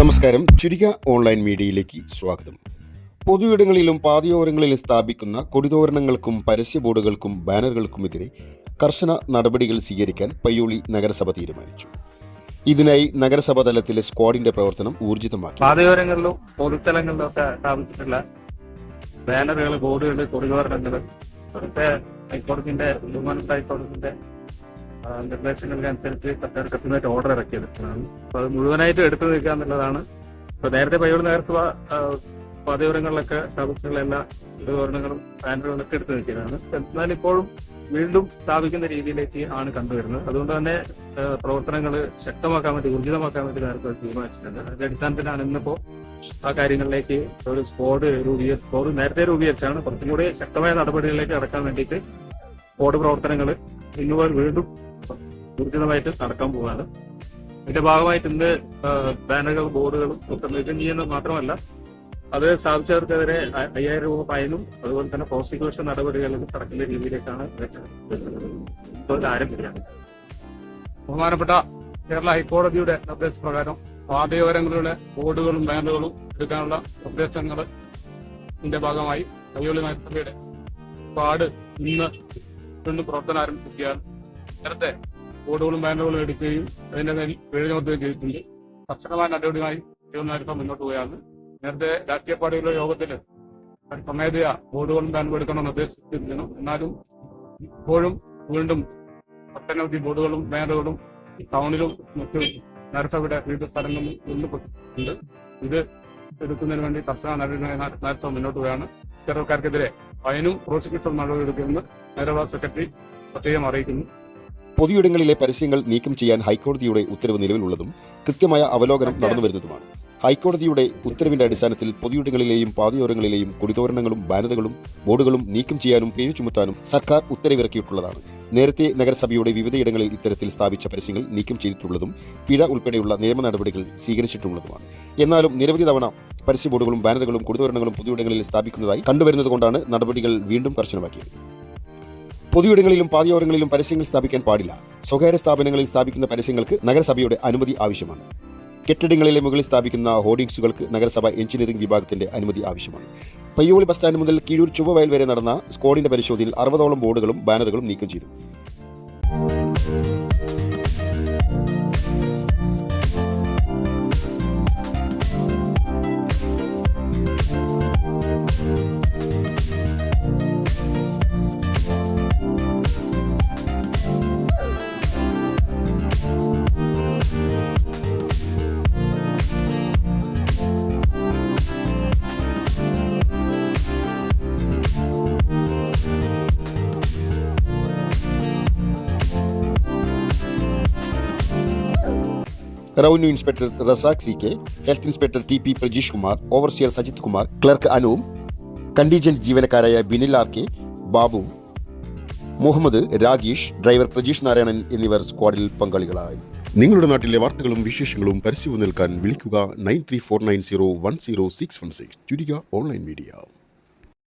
നമസ്കാരം. ചുരിക ഓൺലൈൻ മീഡിയയിലേക്ക് സ്വാഗതം. പൊതുയിടങ്ങളിലും പാതയോരങ്ങളിലും സ്ഥാപിക്കുന്ന കൊടിതോരണങ്ങൾക്കും പരസ്യ ബോർഡുകൾക്കും ബാനറുകൾക്കുമെതിരെ കർശന നടപടികൾ സ്വീകരിക്കാൻ പയ്യോളി നഗരസഭ തീരുമാനിച്ചു. ഇതിനായി നഗരസഭാ തലത്തിലെ സ്ക്വാഡിന്റെ പ്രവർത്തനം ഊർജിതമാക്കി. പാതയോരങ്ങളിലും പൊതുസ്ഥലങ്ങളിലും ഒക്കെ സ്ഥാപിച്ചിട്ടുള്ള ബാനറുകൾ ബോർഡുകൾ കൊടിതോരണങ്ങൾ ഹൈക്കോടതിന്റെ ഹ്യൂമൻ ആ, നിർദ്ദേശങ്ങൾക്കനുസരിച്ച് സർക്കാർ കൃത്യമായിട്ട് ഓർഡർ ഇറക്കിയത് അപ്പൊ അത് മുഴുവനായിട്ട് എടുത്തു നിൽക്കുക എന്നുള്ളതാണ്. ഇപ്പൊ നേരത്തെ പയ്യോട് നഗരസഭ പാതയോരങ്ങളിലൊക്കെ സ്ഥാപിച്ചിട്ടുള്ള എല്ലാ ഉപകരണങ്ങളും ബാനറുകളൊക്കെ എടുത്തു നിൽക്കുന്നതാണ് എന്നാൽ ഇപ്പോഴും വീണ്ടും സ്ഥാപിക്കുന്ന രീതിയിലേക്ക് ആണ് കണ്ടുവരുന്നത്. അതുകൊണ്ട് തന്നെ പ്രവർത്തനങ്ങൾ ശക്തമാക്കാൻ വേണ്ടി ഊർജിതമാക്കാൻ വേണ്ടി നേരത്തെ തീരുമാനിച്ചിട്ടുണ്ട്. അതിന്റെ അടിസ്ഥാനത്തിലാണ് ഇന്നിപ്പോ ആ കാര്യങ്ങളിലേക്ക് ഒരു സ്ക്വാഡ് രൂപീക സ്ക്വാഡ് നേരത്തെ രൂപീകരിച്ചാണ്. കുറച്ചും കൂടി ശക്തമായ നടപടികളിലേക്ക് കടക്കാൻ വേണ്ടിയിട്ട് സ്ക്വാഡ് പ്രവർത്തനങ്ങൾ ഇന്നുപോലെ വീണ്ടും ഊർജിതമായിട്ട് നടക്കാൻ പോവാണ്. ഇതിന്റെ ഭാഗമായിട്ട് ഇന്ന് ബാനറുകളും ബോർഡുകളും ഒക്കെ നീക്കം ചെയ്യുന്നത് മാത്രമല്ല അത് സ്ഥാപിച്ചവർക്കെതിരെ അ- അയ്യായിരം രൂപ ഫൈനും അതുപോലെ തന്നെ പ്രോസിക്യൂഷൻ നടപടികളും കടക്കുന്ന രീതിയിലേക്കാണ് ആരംഭിക്കുന്നത്. ബഹുമാനപ്പെട്ട കേരള ഹൈക്കോടതിയുടെ നിർദ്ദേശപ്രകാരം പാതയോരങ്ങളിലെ ബോർഡുകളും ബാനറുകളും എടുക്കാനുള്ള നിർദ്ദേശങ്ങൾ ഇതിന്റെ ഭാഗമായി കയ്യോളി നഗരസഭയുടെ പാട് ഇന്ന് വീണ്ടും പ്രവർത്തനം ആരംഭിക്കുകയാണ്. നേരത്തെ ബോർഡുകളും ബാനറുകളും എടുക്കുകയും അതിന്റെ മേൽ ചുമത്തുകയും ചെയ്തിട്ടുണ്ട്. കർശനമായ നടപടിയുമായി തിരുവനന്തപുരം മുന്നോട്ട് പോയാണ് നേരത്തെ രാഷ്ട്രീയ പാർട്ടികളുടെ യോഗത്തിൽ സ്വമേധയാ ബോർഡുകളും ബാനറും എടുക്കണമെന്ന് നിർദ്ദേശിച്ചിരുന്നു. എന്നാലും ഇപ്പോഴും വീണ്ടും ഒട്ടനവധി ബോർഡുകളും ബാനറുകളും ടൗണിലും മറ്റു നരസഭയുടെ വിവിധ സ്ഥലങ്ങളിൽ ഉണ്ട് ഇത് എടുക്കുന്നതിന് വേണ്ടി കർശന നടപടിയുമായി നേരത്തെ മുന്നോട്ട് പോവുകയാണ്. ചെറുക്കാർക്കെതിരെ ഫൈനും പ്രോസിക്യൂഷൻ നടപടി എടുക്കുമെന്ന് നഗരസഭാ സെക്രട്ടറി പ്രത്യേകം അറിയിക്കുന്നു. പൊതുയിടങ്ങളിലെ പരസ്യങ്ങൾ നീക്കം ചെയ്യാൻ ഹൈക്കോടതിയുടെ ഉത്തരവ് നിലവിലുള്ളതും കൃത്യമായ അവലോകനം നടന്നു നടന്നുവരുന്നതുമാണ്. ഹൈക്കോടതിയുടെ ഉത്തരവിന്റെ അടിസ്ഥാനത്തിൽ പൊതുയിടങ്ങളിലെയും പാതയോരങ്ങളിലെയും കുടിതോരണങ്ങളും ബാനറുകളും ബോർഡുകളും നീക്കം ചെയ്യാനും പിഴ ചുമത്താനും സർക്കാർ ഉത്തരവിറക്കിയിട്ടുള്ളതാണ്. നേരത്തെ നഗരസഭയുടെ വിവിധയിടങ്ങളിൽ ഇത്തരത്തിൽ സ്ഥാപിച്ച പരസ്യങ്ങൾ നീക്കം ചെയ്തിട്ടുള്ളതും പിഴ ഉൾപ്പെടെയുള്ള നിയമ നടപടികൾ സ്വീകരിച്ചിട്ടുള്ളതുമാണ്. എന്നാലും നിരവധി തവണ പരസ്യ ബോർഡുകളും ബാനറുകളും കൊടിതോരണങ്ങളും പൊതുയിടങ്ങളിൽ സ്ഥാപിക്കുന്നതായി കണ്ടുവരുന്നതുകൊണ്ടാണ് നടപടികൾ വീണ്ടും കർശനമാക്കിയത്. പൊതുയിടങ്ങളിലും പാതയോരങ്ങളിലും പരസ്യങ്ങൾ സ്ഥാപിക്കാൻ പാടില്ല. സ്വകാര്യ സ്ഥാപനങ്ങളിൽ സ്ഥാപിക്കുന്ന പരസ്യങ്ങൾക്ക് നഗരസഭയുടെ അനുമതി ആവശ്യമാണ്. കെട്ടിടങ്ങളിലെ മുകളിൽ സ്ഥാപിക്കുന്ന ഹോർഡിംഗ്സുകൾക്ക് നഗരസഭ എഞ്ചിനീയറിംഗ് വിഭാഗത്തിന്റെ അനുമതി ആവശ്യമാണ്. പയ്യോളി ബസ് സ്റ്റാൻഡ് മുതൽ കീഴൂർ ചുവവയൽ വരെ നടന്ന സ്കോഡിന്റെ പരിശോധനയിൽ അറുപതോളം ബോർഡുകളും ബാനറുകളും നീക്കം ചെയ്തു. Revenue inspector Razak C K health inspector T P Prajeesh Kumar overseer Sajith Kumar clerk Anoop contingent ജീവനക്കാരായ Binil R K Babu Muhammad Rageesh driver Prajeesh Narayanan എന്നിവർ സ്ക്വാഡിൽ പങ്കാളികളായി. നിങ്ങളുടെ നാട്ടിലെ വാർത്തകളും വിശേഷങ്ങളും പരസ്യവും നിൽക്കാൻ വിളിക്കുക nine three four nine zero one zero six one six Churika online media.